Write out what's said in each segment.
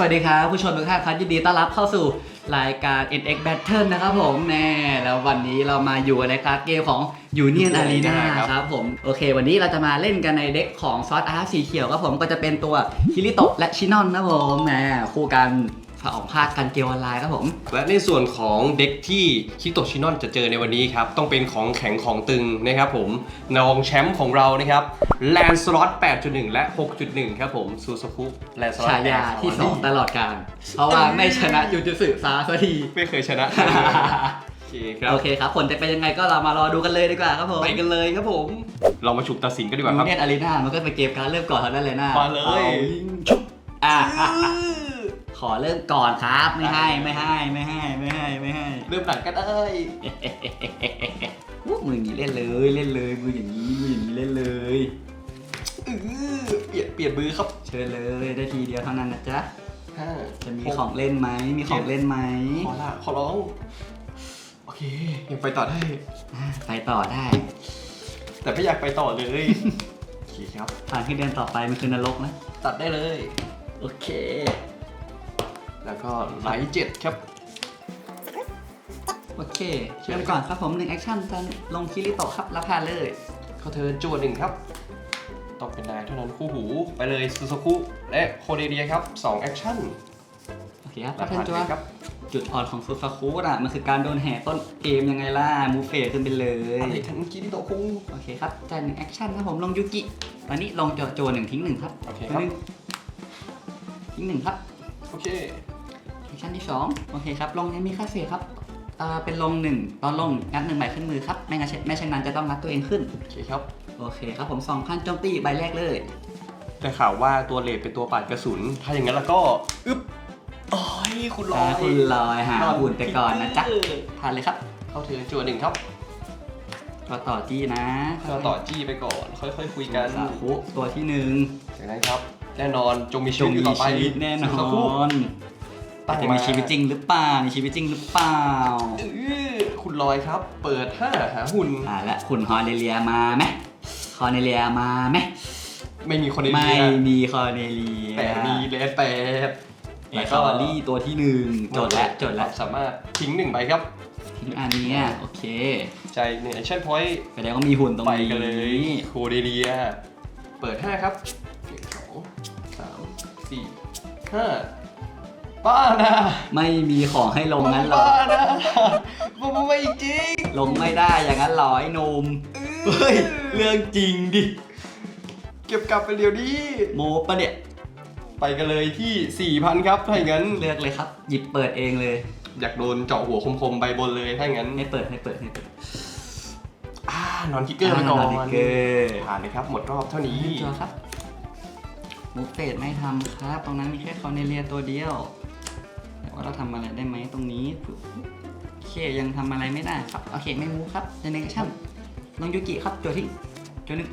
สวัสดีครับ ผู้ชมทุกท่านครับยินดีต้อนรับเข้าสู่รายการ NX Battle นะครับผมแน่แล้ววันนี้เรามาอยู่ในการดเกมของ Union Arena ครับผม โอเค วันนี้เราจะมาเล่นกันในเด็กของซอสอาร์สีเขียวครับผมก็จะเป็นตัวคิริโตะและชินอนนะผมแหมคู่กัน สองภาคกันเกมออนไลน์ครับผม และในส่วนของเด็กที่คิโตชินอนจะเจอในวันนี้ครับ ต้องเป็นของแข็งของตึงนะครับผมนองแชมป์ของเรานะครับแลนสล็อต8.1 และ 6.1 ครับผมซูซูคุแลนสล็อตฉายาที่สองตลอดการ เพราะว่าไม่ชนะยูจิสึซาสักทีไม่เคยชนะโอเคครับโอเคครับผลจะเป็นยังไงก็เรามารอดูกันเลยดีกว่าครับผมไปกันเลยครับผม เรามาฉุบตัดสินกันดีกว่าครับยูเนียนอารีนามันก็เป็นเกมการดเริ่มก่อนเท่านั้นเลยนะมาเลยอยิงชุบอะอะอะ ขอเริ่มก่อนครับไม่ให้ไม่ให้ไม่ให้ไม่ให้ไม่ให้เริ่มหลังก็ได้อู้มืออย่างนี้เล่นเลยเล่นเลยมืออย่างนี้มืออย่างนี้เล่นเลยอื้อเปลี่ยนเปลี่ยนมือครับ เชิญเลยได้ทีเดียวเท่านั้นนะจ๊ะห้าจะมีของเล่นไหมมีของเล่นไหมขอละขอร้องโอเคยังไปต่อได้อะไปต่อได้ แต่ไม่อยากไปต่อเลยโอเคครับทางที่เดินต่อไปมันคือนรกนะตัดได้เลย โอเค แล้วก็ไลท์เจ็ดครับ โอเคเริ่มก่อนครับผมหนึ่งแอคชั่นจะลงคิริโตะครับรับผ่านเลยเขาเธอจวดหนึ่งครับ ต้องเป็นนายเท่านั้นคู่หูไปเลยซูซูคุและโคเดเดียครับ2แอคชั่นโอเคครับรับท่านผ่านจัวเลยครับจุดอ่อนของซูซาคุอะมันคือการโดนแห่ต้นเกมยังไงล่ะมูเฟสขึ้นไปเลยอะไรทันกิริโตะคุงโอเคครับจ่ายหนึ่งแอคชั่นครับผมลงยูกิตอนนี้ลงโจโจหนึ่งทิ้งหนึ่งครับโอเคครับหนึ่งทิ้งหนึ่งครับโอเค แอคชั่นที่สองโอเคครับลงยังมีค่าเสียครับอ่าเป็นลงหนึ่งตอนลงงัดหนึ่งใบขึ้นมือครับ ไม่งั้นไม่เช่นนั้นจะต้องงัดตัวเองขึ้นโอเคครับโอเคครับผมสองพันโจมตีใบแรกเลยแต่ข่าวว่าตัวเลดเป็นตัวปาดกระสุน ถ้าอย่างนั้นแล้วก็อึ๊บโอ้ยคุณลออ่ายคุณลอยหาอุ่นไปก่อนนะจ๊ะทานเลยครับ เข้าเธอจวดหนึ่งครับก็ต่อจี้นะเราต่อจี้ไปก่อน ค่อย ๆ คุยกันซาคุตัวที่หนึ่งจากนั้นครับ แน่นอนจงมีชีจวิงตอยู่มีต่อไปชีวิตแน่นซูซูคุอน ตั้แต่งจะมามีชีวิตจริงหรือเปล่ามีชีวิตจริงหรือเปล่าอื้อคุณลอยครับ เปิดห้าหาหุ่น อ่าและคุณฮอร์เนเลียมาไหมคอร์เนเลียมาไหมไม่มีคนในไม่เรียมีคอร์เนเลียแต่มีเลสแปดเอคอรี่ตัวที่หนึ่งจดแล้วจดแล้วสามารถทิ้งหนึ่งใบครับ ทิ้งอันเนี้ยโอเค ใจหนึ่งแอคชั่นพอยต์แสดงว่ามีหุ่นตรงไปนี้กันเลยโคเดเดีย เปิดห้าครับหนึ่งสองสามสี่ห้า ป้านะไม่มีของให้ลงงั้นหรอป้านะมันไม่จริง ลงไม่ได้อย่างนั้นหรอไอ้หนุ่มเฮ้ยเรื่องจริงดิ เก็บกลับไปเดี๋ยวนี้ โมปะเนี่ยไปกันเลยที่ 4,000 ครับ ถ้าอย่างนั้น เลือกเลยครับ หยิบเปิดเองเลยอยากโดนเจาะหัวคมๆ ใบบนเลย ถ้าอย่างนั้นให้เปิดให้เปิดให้เปิดอ่านอนคิกเกอร์ไปก่อนทิกเกอร์ผ่านเลยครับ หมดรอบเท่านี้ จอครับ มุกเฟดไม่ทำครับ ตรงนั้นมีแค่คอเนเลียตัวเดียวแต่ ว่าเราทำอะไรได้ไหมตรงนี้โอเคยังทำอะไรไม่ได้ครับโอเคไม่มูครับเจเนเรชั่นลองยูกิครับตัวทิ้งตัวหนึ่ง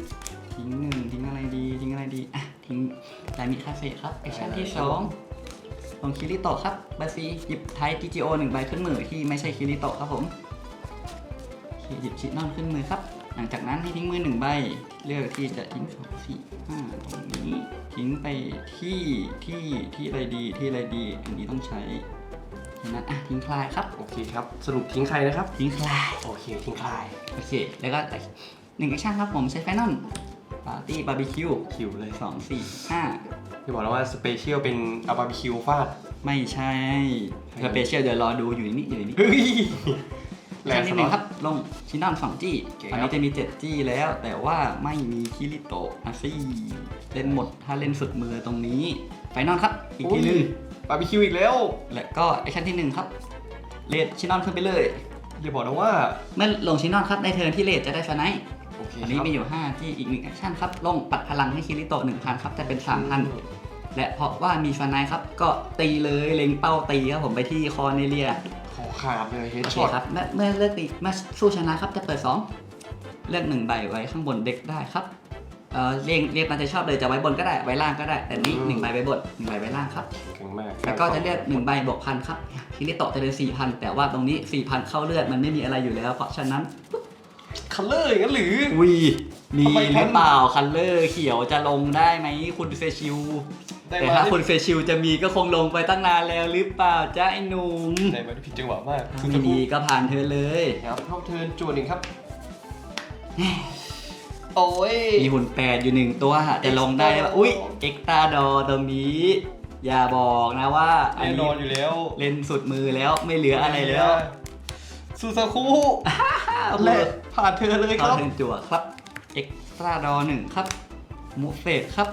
ทิ้งหนึ่งทิ้งอะไรดีทิ้งอะไรดีอะทิ้งไดมิคาเฟ่ครับแอคชั่นที่สองลองคิริโตะครับบาซีหยิบไทย GGO หนึ่งใบขึ้นมือที่ไม่ใช่คิริโตะครับผมโอเคหยิบชินอนขึ้นมือครับ หลังจากนั้นให้ทิ้งมือหนึ่งใบ เลือกที่จะทิ้งสองสี่ห้าตรงนี้ ทิ้งไปที่ที่ที่อะไรดีที่อะไรดี อันนี้ต้องใช้ฉะนั้นอะทิ้งคลายครับ โอเคครับ สรุปทิ้งใครนะครับ ทิ้งคลาย โอเค ทิ้งใครโอเค แล้วก็หนึ่งแอคชั่นครับผมใช้ไฟนอลปาร์ตี้บาร์บีคิวคิวเลยสองสี่ห้าที่บอกแล้วว่าสเปเชียลเป็นอาบาร์บีคิวฟาด ไม่ใช่สเปเชียลเดี๋ยวรอดูอยู่นี่อยู่นี่เฮ้ยแค่นิดนึงครับ ลงชินอนสองจี้ โอเคตอนครันี้บจะมีเจ็ดจี้แล้ว แต่ว่าไม่มีคิริโตะนะสิเล่นหมดถ้าเล่นสุดมือตรงนี้ไฟนอลครับ อีกทีหนึง บาร์บีคิวอีกแล้วและก็แอคชั่นที่หนึ่งครับเลดชินอนขึ้นไปเลย อย่าบอกนะว่า เมื่อลงชินอนครับในเทิร์นที่เลดจะได้สไนป์โอเคอันนี้ครับมีอยู่ 5 ที่อีกหนึ่งแอคชั่นครับ ลงปัดพลังให้คิริโตะ1,000 ครับ จะเป็น 3,000 และเพราะว่ามีสไนป์ครับ ก็ตีเลยเล็งเป้าตีครับผมไปที่คอเนเลีย ขอขาดเลยเฮดโอเคช็อตครับเมื่อเมื่อเลือกตีเมื่อสู้ชนะครับจะเปิด 2 เลือก1ใบไว้ข้างบนเด็กได้ครับเอ่อเรียงเรียงตามใจชอบเลยจะไว้บนก็ได้ไว้ล่างก็ได้ แต่นี้หนึ่งใบไว้บนหนึ่งใบไว้ล่างครับเก่งมากแล้วก็จะเลือกหนึ่งใบบวกพันครับคิริโตะจะเป็น4,000แต่ว่าตรงนี้4,000เข้าเลือดมันไม่มีอะไรอยู่แล้ว เพราะฉะนั้นคัลเลอร์อย่างนั้นหรืออุ้ย มีทำไมหท่ารืนอเปล่าคันเลอร์เขียวจะลงได้ไหมคุณเฟชิลได้แต่มาถ้าที่คุณเฟชิลจะมีก็คงลงไปตั้งนานแล้วหรือเปล่าจ้าไอ้หนุ่มได้มาที่ผิดจังหวะมากถ้าซูไม่ซากุดีก็ผ่านเธอเลยครับเข้าเทิร์นจวนหนึ่งครับ โอ้ยมีหุ่นแปดอยู่หนึ่งตัวจะลงได้ว่าอุ้ยเอ็กตาดอตรงนี้ อย่าบอกนะว่าอันแน่นนี้อนอยู่แล้ว เล่นสุดมือแล้วไม่เหลืออะไรแล้ว ซูซากุและผ่านเธอเลยคเข้ารับเทิร์นจั่วครับ เอ็กตาดอหนึ่งครับมูเฟตครับ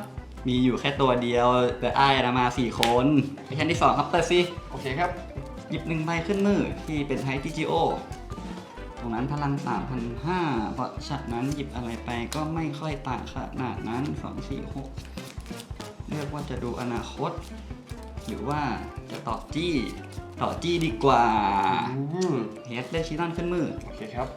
มีอยู่แค่ตัวเดียวแต่อ้ายนะมาสี่คนไปชั้นที่สองครับเปิดสิโอเคครับ หยิบหนึ่งใบขึ้นมือที่เป็นไทจีจีโอตรงนั้นพลัง 3,500เพราะฉะนั้นหยิบอะไรไปก็ไม่ค่อยต่างขนาดนั้น 2 4 6เลือกว่าจะดูอนาคต หรือว่าจะต่อจี้ต่อจี้ดีกว่าอืมเฮดได้ชินอนขึ้นมือ โอเคครับ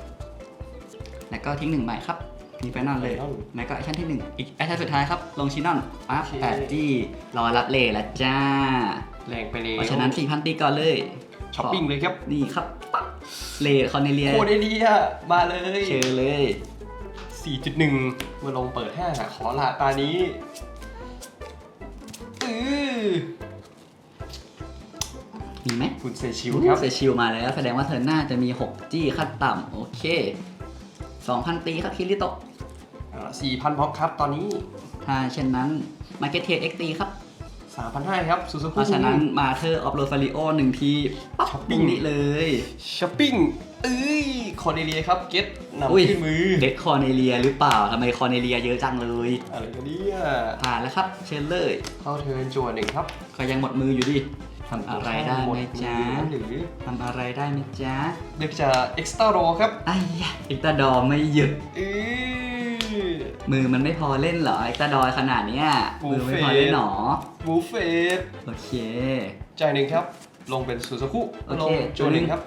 แล้วก็ทิ้งหนึ่งใบครับ มีไฟนอลเลยไฟนอลแล้วก็แอคชั่นที่หนึ่งอีกแอคชั่นสุดท้ายครับ ลงชินอนปั๊บโอเคแปดจี้รอรับเลทละจ้า แรงไปเลยเพราะฉะนั้น4,000ตีก่อนเลยช้อปปิ้งเลยครับนี่ครับปั๊บเลทคอนเนเลียโคเดเลียมาเลย เชิญเลย4.1 มาลงเปิด5ขอละตานี้อือมีไหม คุณเซชิวครับ เซชิลมาแล้วแสดงว่าเธอน่าจะมี 6 จี้ขั้นต่ำโอเค 2,000 ตีครับคิริโตะ4,000พ็อกครับตอนนี้ถ้าเช่นนั้นมาเก็ตเทียเอ็กตีครับ3,500ครับซูซูเพกุราะฉะนั้นมาเธอออฟโรฟาริโอหนึ่งทีปั๊บช้อปปิ้ตงรงนี้เลยช้อปปิ้งเอ้ยคอเดเลียครับเก็ตนำอุ้ยขึ้นมือเด็กคอเนเลียหรือเปล่าทำไมคอเนเลียเยอะจังเลยอะไรกันเนี่ยผ่านแล้วครับเชิญเลยเข้าเทิร์นจัวหนึ่งครับก็ยังหมดมืออยู่ดิ ทำอะไรได้ไหมจ๊ะหรือทำอะไรได้ไหมจ๊ะเลือกจะเอ็กซ์ตร้าโรครับไอ้ยะอิกตาดอร์ไม่หยุดเอ้ยมือมันไม่พอเล่นเหรออิกตาดอร์ขนาดเนี้ยโอ้มือไม่พอเล่นหรอบูเฟตโอเคจ่ายหนึ่งครับ ลงเป็นซูซูคุโอเคลงจัวหนึ่งครับ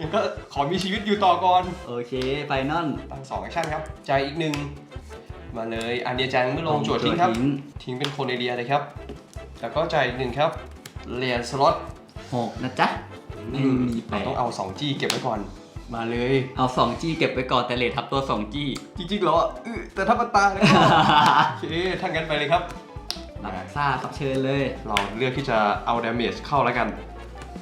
ยังก็ขอมีชีวิตอยู่ต่อก่อน โอเคไฟนอลตั้งสองแอคชั่นครับจ่ายอีกหนึ่งมาเลยอันเดียจังเมื่อลงจัวทิ้งครับ ทิ้งเป็นโคเนเลียเลยครับ แล้วก็จ่ายอีกหนึ่งครับ เรียนสล็อตหกนะจ๊ะไม่มีแปเราดต้องเอา2จี้เก็บไว้ก่อน มาเลย เอาสองจี้เก็บไว้ก่อนแต่เลททับตัวสองจี้ จริงๆเหรออื้อแต่ถ้ามันตายแล้วก็ โอเคถ้างั้นไปเลยครับ รับซ่าครับเชิญเลยเราเลือกที่จะเอาดาเมจเข้าแล้วกัน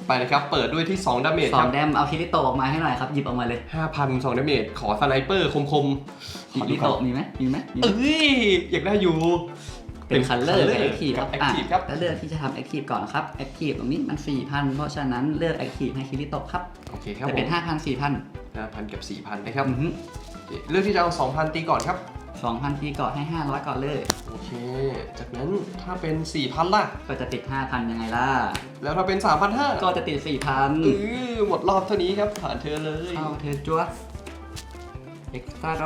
ไปเลยครับ เปิดด้วยที่2ดาเมจสคอรังแดมเอาคิริโตะออกมาให้หน่อยครับหยิบออกมาเลยบ5,000 2ดาเมจขอสไนเปอร์คมๆคิริโตะมีไหมมีไหมมีไหมเอ้ยอยากได้อยู่ เป็นคัลเลอร์กับแอคทีฟคกัรับบแอคทีฟครับแล้วเลือกที่จะทำแอคทีฟก่อนครับแอคทีฟตรงนี้มัน 4,000 เพราะฉะนั้นเลือกแอคทีฟให้คิริโตะครับโอเคครับแต่ผเป็นม5,000 4,000 5,000 กับ 4,000 นะครับอือฮึโอเคเลือกที่จะเอา 2,000 ตีก่อนครับ2,000 ตีก่อนให้ 500 ก่อนเลย โอเค จากนั้นถ้าเป็น 4,000 ล่ะ ก็จะติด 5,000 ยังไงล่ะ แล้วถ้าเป็น 3,500 ก็จะติดเอ4,000อหมดรอบเท่านี้ครับผ่านเธอเลยเข้าเธอจัวเอ็กซ์ตร้าโร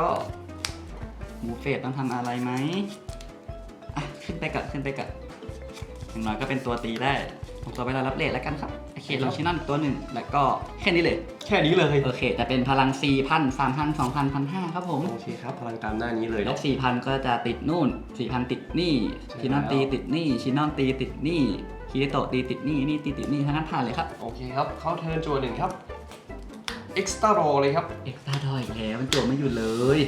หมูเฟสต้องทำอะไรไหมอะ ขึ้นไปกัดขึ้นไปกัดอย่างน้อยก็เป็นตัวตีได้ผมตัวเวลารับเลทแล้วกันครับ โอเคลองชินอนอีกตัวหนึ่ง แล้วก็แค่นี้เลย แค่นี้เลย โอเค แต่เป็นพลัง 4,000 3,000 2,000 1,500 ครับผม โอเคครับ พลังตามหน้านี้เลยแล้เนาะ ว4,000 ก็จะติดนู่น 4,000 ติดนี่ใช่ชินอนตีติดนี่ชินอนตีติดนี่คิริโตะตีติดนี่นี่ตีติดนี่ทั้งนั้นผ่านเลยครับโอเคครับ เข้าเทิร์นจัวหนึ่งครับ Extra Roll เลยครับ เอ็กซ์ตร้าดอยอีกแล้วมันจวไม่หยุดเลย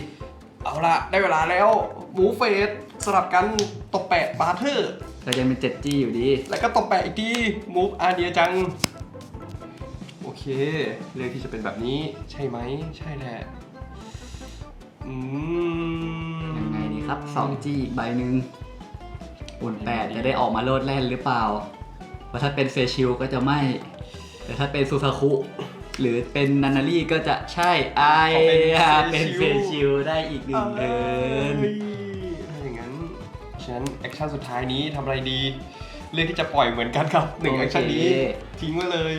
เอาละได้เวลาแล้วหมูเฟส สลับกันตบแปะบาร์เทอร์ก็ยังเป็น 7G อยู่ดี แล้วก็ตบแปะอีกทีมูฟอาเดียจัง โอเค เลือกที่จะเป็นแบบนี้ใช่ไหม ใช่แหละ อืมยังไงดีครับ 2G อีกใบหนึ่งอุ่นแปดจะได้ออกมาโลดแล่นหรือเปล่า เพราะถ้าเป็นเซชิลก็จะไม่ แต่ถ้าเป็นซูซาคุหรือเป็นนานารีก็จะใช่ไออะเป็นเซชิลได้อีกหนึ่งเทิร์น ฉะนั้นแอคชั่นสุดท้ายนี้ทำอะไรดี เลือกที่จะปล่อยเหมือนกันครับหนึ่งแอคชั่นนี้ทิ้งไว้เลย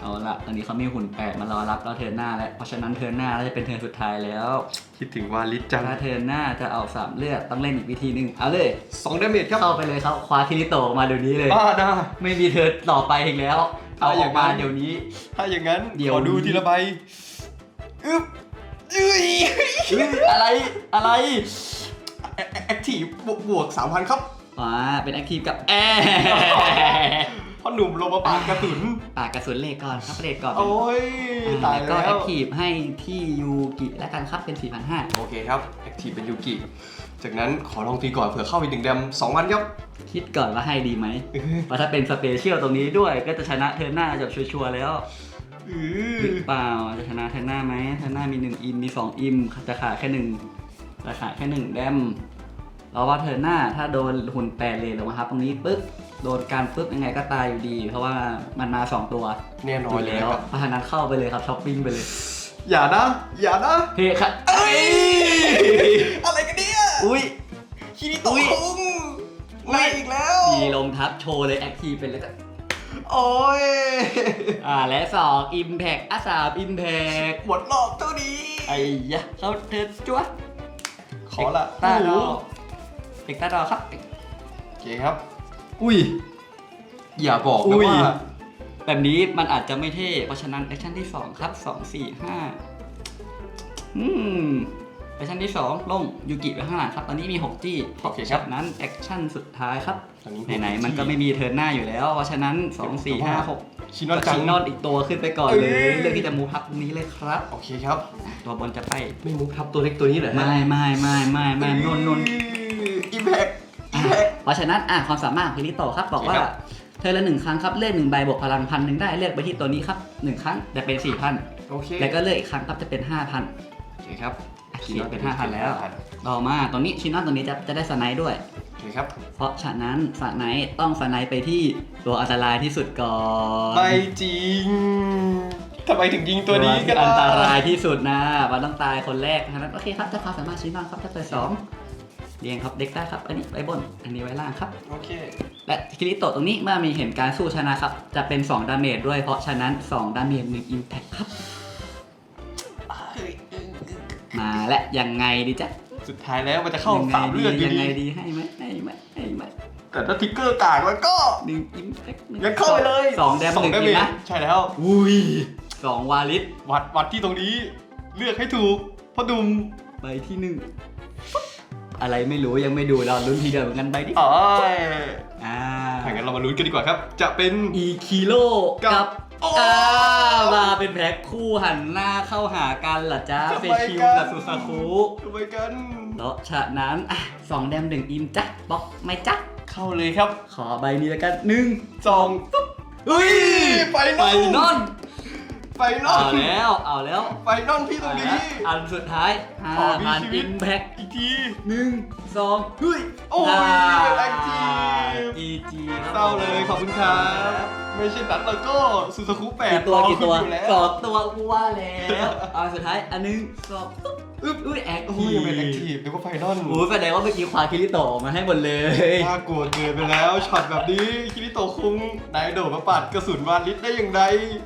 เอาละตอนนี้เขามีหุ่นแปดมารอรับแล้วเทิร์นหน้าแล้ว เพราะฉะนั้นเทิร์นหน้าน่าจะเป็นเทิร์นสุดท้ายแล้วคิดถึงวาลิสจังถ้าเทิร์นหน้าจะเอาสามเลือดต้องเล่นอีกวิธีหนึ่งเอาเลย สองดาเมจครับเข้าไปเลยครับคว้าคิริโตะออกมาเดี๋ยวนี้เลย บ้านะ ไม่มีเทิร์นต่อไปอีกแล้ว เอาออกมาถ้าอย่างนั้นเดี๋ยวนี้ ถ้าอย่างนั้นเดี๋ยว ขอดูทีละใบอึ๊บอึ้ย อะไรอะไร แอคทีฟบวกบวกสามพันครับอ่าเป็นแอคทีฟกับแอร์พ่อหนุ่มลงมาปาดกระสุนปากกระสุนเลขก่อนครับเลขก่อนโอ้ยอ่าตายแล้วแล้ก็แอวคทีฟให้ที่ยูกิแล้วกันครับเป็น 4,500 โอเคครับแอคทีฟเป็นยูกิจากนั้นขอลองตีก่อนเผื่อเข้าอีกหนึ่งแดมสองวันครับคิดก่อนว่าให้ดีไหมเพราะถ้าเป็นสเปเชียลตรงนี้ด้วยก็จะชนะเทิร์นหน้าจบชัวร์ๆแล้วอืหรือเปล่าจะชนะเทิร์นหน้าไหมเทิร์นหน้ามี 1 อิมมี 2 อิมจะขาดแค่1จะ ขาดแค่1แดมเราว่าเทิร์นหน้าถ้าโดนหุ่นแปดเลยลงมาครับ ตรงนี้ปึ๊บโดนการปึ๊บยังไงก็ตายอยู่ดี เพราะว่ามันมา 2 ตัวแน่นออนยู่เลยแล้วครับเพราะฉะนั้นเข้าไปเลยครับช้อปปิ้งไปเลย อย่านะ อย่านะเฮ้ครับเอ้ยอะไรกันเนี่ยอุ้ยคิริโตะอุ๊ยคุงมาอีกแล้วดีลงทับโชว์เลยแอคทีฟเป็นเลยก็โอ้ยอ่าและ2 Impact อะ3 Impact หมดรอบเท่านี้ไอ้ยะเขาเธอจ้วะ ขอละตาดอโโหเอกตาดอครับโอเคครับ อุ้ย อย่าบอกอุ้นะยว่าแบบนี้มันอาจจะไม่เท่ เพราะฉะนั้นแอคชั่นที่ 2 ครับ 2 4 5อืม แอคชั่นที่ 2ลงยูกิไปข้างหลังครับ ตอนนี้มี 6 จี้โอเคครับจากนั้นแอคชั่นสุดท้ายครับ ตอนนี้ไหนๆ มันก็ไม่มีเทิร์นหน้าอยู่แล้ว เพราะฉะนั้น 2 4 5 6ชินอนจัชิงนอนอีกตัวขึ้นไปก่อนเลเอ้ยยเลือกที่จะมูฟทับตรงนี้เลยครับ โอเคครับ ตัวบนจะไป ไม่มุกทับตัวเล็กตัวนี้เหรอฮะไม่ไม่ไม่ไม่ไม่นนนนอิมแพคอิมแพค เพราะฉะนั้นอะความสามารถของพิริโตะครับบอกว่าโอเคครับ เธอละหนึ่งครั้งครับเลือกหนึ่งใบบวกพลังพันหนึ่งได้เลือกไปที่ตัวนี้ครับหนึ่งครั้งจะเป็นสี่พันโอเคแล้วก็เลือกอีกครั้งครับจะเป็นห้าพันโอเคครับเขียนเป็นห้าพันแล้ว ต่อมาตัวนี้ชินอนตัวนี้จะจะได้สไนด์ด้วย โอเคครับ เพราะฉะนั้นสไนด์ต้องสไนด์ไปที่ตัวอันตรายที่สุดก่อนไม่จริงทำไมถึงยิงตัวนี้ที่กันอันตรายที่สุดนะมันต้องตายคนแรกฉะนั้นโอเคครับถ้าความสามารถชินอนครับถ้าเปิดสองเรียงครับเด็กได้ครับ อันนี้ไว้บน อันนี้ไว้ล่างครับ โอเค และคิริโตะตรงนี้เมื่อมีเห็นการสู้ชนะครับ จะเป็น 2 ดาเมจด้วย เพราะฉะนั้น 2 ดาเมจ1อิมแพคครับ มาและยังไงดีจ๊ะสุดท้ายแล้วมันจะเข้ายังไงสามดีเลือดอยู่ยังไงดีดีให้ไหมให้ไหมให้ไหมแต่ถ้าทิกเกอร์กากแล้วก็หนึ่งอิมแพคหนึ่งงั้นเข้าไปเลยสองแดมหนึ่งดาอิเมมจนะใช่แล้วอุ้ยสองวาลิสวัดวัดที่ตรงนี้ เลือกให้ถูกพ่อดุมใบที่หนึ่งอะไรไม่รู้ยังไม่ดูเราลุ้นทีเดียวเหมือนกันใบที่อ๋ออ่าถ้างั้นเรามาลุ้นกันดีกว่าครับ จะเป็นอีคิโลกับกับโอ้อ่ามาเป็นแพ็คคู่หันหน้าเข้าหากันเหรอจ๊ะทำเฟไมชิลกันกับซูซาคุทำไมกัน เพราะฉะนั้นอะสองแดมหนึ่งอิมจ๊ะบล็อกไม่จ๊ะเข้าเลยครับขอใบนี้แล้วกันหนึ่งสองตุ๊บอุ้ยไฟนไปอลนอนไฟนอเอาลแล้วเอาแล้วไฟนอลที่ตรงนี้ อันสุดท้ายห้าขอมีพันชีวิอิต มแพ็คอีกทีหนึ่งสองเฮ้ย โอ้ยอ่าแอคทีฟจีจีครับเศร้าเลยขอบคุณครับ ไม่ใช่นั้นแล้วก็ซูซูคุแปดกี่ตัวกี่ตัวรอคุณอยู่แล้ว สองตัวกูว่าแล้วเอาสุดท้ายอันหนึ่งสองปุ๊บอึ๊บอุ้ยแอคโอ้ทียยังเป็นแอคทีฟนึกว่าไฟนอลโอ้ยแสดงว่าเมื่อกี้ควาคิริโตะออกมาให้หมดเลยน่ากลัวเกินไปแล้วช็อตแบบนี้คิริโตะคุงนายโดดมาปัดกระสุนวาลิสได้อย่างไร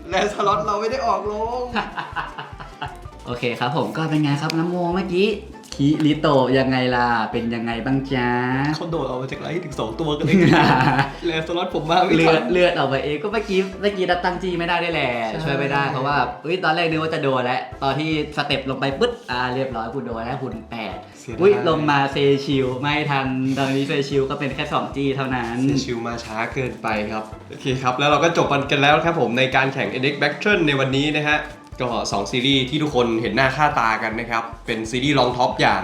แลนสล็อตเราไม่ได้ออกลง โอเคครับผมก็เป็นไงครับน้ำโมเมื่อกี้ คิริโตะยังไงล่ะ เป็นยังไงบ้างจ๊ะเขาโดดออกมาจากไลท์ถึง2ตัวกันเลย แลนสล็อตผมมาไม่เลืทัอดนเลือดออกมาเองก็เมื่อกี้เมื่อกี้ดับตั้งจีไม่ได้ได้วยแหละใช่ ช่วยไม่ได้เพราะว่าเอ้ยตอนแรกนึกว่าจะโดนแล้วตอนที่สเต็ปลงไปปึ๊ดอ่าเรียบร้อยคุณโดนแล้วคุณแปดเสียดายอุ้ยลงมาเซชิลไม่ทันตอนนี้เซชิลก็เป็นแค่2จีเท่านั้นเซชิลมาช้าเกินไปครับ โอเคครับ แล้วเราก็จบกันแล้วครับผมในการแข่ง NX Battle ในวันนี้นะฮะ ก็2ซีรีส์ที่ทุกคนเห็นหน้าค่าตากันนะครับ เป็นซีรีส์รองท็อปอย่าง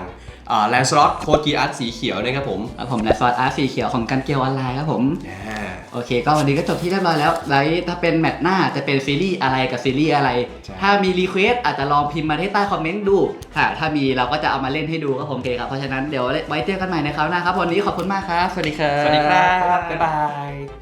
แลนสล็อตโคจีอาร์ตสีเขียวนะครับผมครับผมและซอสอาร์สีเขียวของกันเกลออนไลน์ครับผมอ่าโอเค ก็วันนี้ก็จบที่เรียบร้อยแล้วไลฟ์ถ้าเป็นแมตช์หน้าจะเป็นซีรีส์อะไรกับซีรีส์อะไรใช่ถ้ามีรีเควสอาจจะลองพิมพ์มาที่ใต้คอมเมนต์ดูค่ะถ้ามีเราก็จะเอามาเล่นให้ดูครับผมโอเคครับ เพราะฉะนั้นเดี๋ยวไว้เจอกันใหม่ในคราวหน้าครับ วันนี้ขอบคุณมากครับ สวัสดีครับ สวัสดีครับ บ๊ายบาย